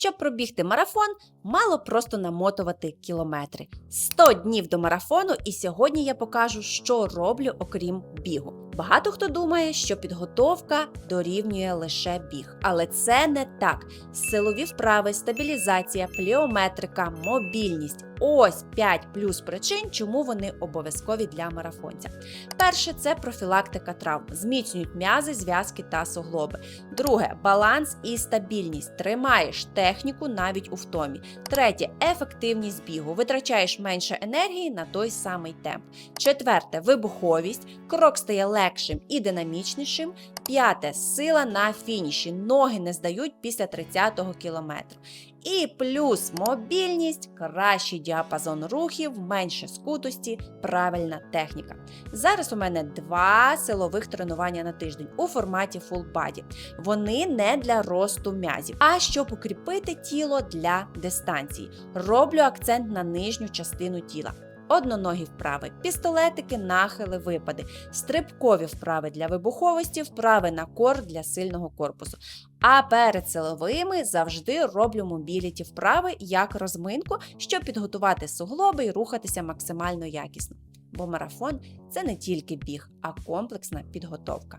Щоб пробігти марафон, мало просто намотувати кілометри. 100 днів до марафону, і сьогодні я покажу, що роблю окрім бігу. Багато хто думає, що підготовка дорівнює лише біг, але це не так. Силові вправи, стабілізація, пліометрика, мобільність ось 5 плюс причин, чому вони обов'язкові для марафонця. Перше це профілактика травм, зміцнюють м'язи, зв'язки та суглоби. Друге баланс і стабільність. Тримаєш техніку навіть у втомі. Третє ефективність бігу. Витрачаєш менше енергії на той самий темп. Четверте вибуховість. Крок стає легшим і динамічнішим. П'яте сила на фініші. Ноги не здають після 30-го кілометру. І плюс мобільність, кращий діапазон рухів, менше скутості, правильна техніка. Зараз у мене два силових тренування на тиждень у форматі Full Body. Вони не для росту м'язів, а щоб укріпити тіло для дистанції. Роблю акцент на нижню частину тіла. Одноногі вправи, пістолетики, нахили, випади, стрибкові вправи для вибуховості, вправи на кор для сильного корпусу. А перед силовими завжди роблю мобіліті вправи як розминку, щоб підготувати суглоби і рухатися максимально якісно. Бо марафон це не тільки біг, а комплексна підготовка.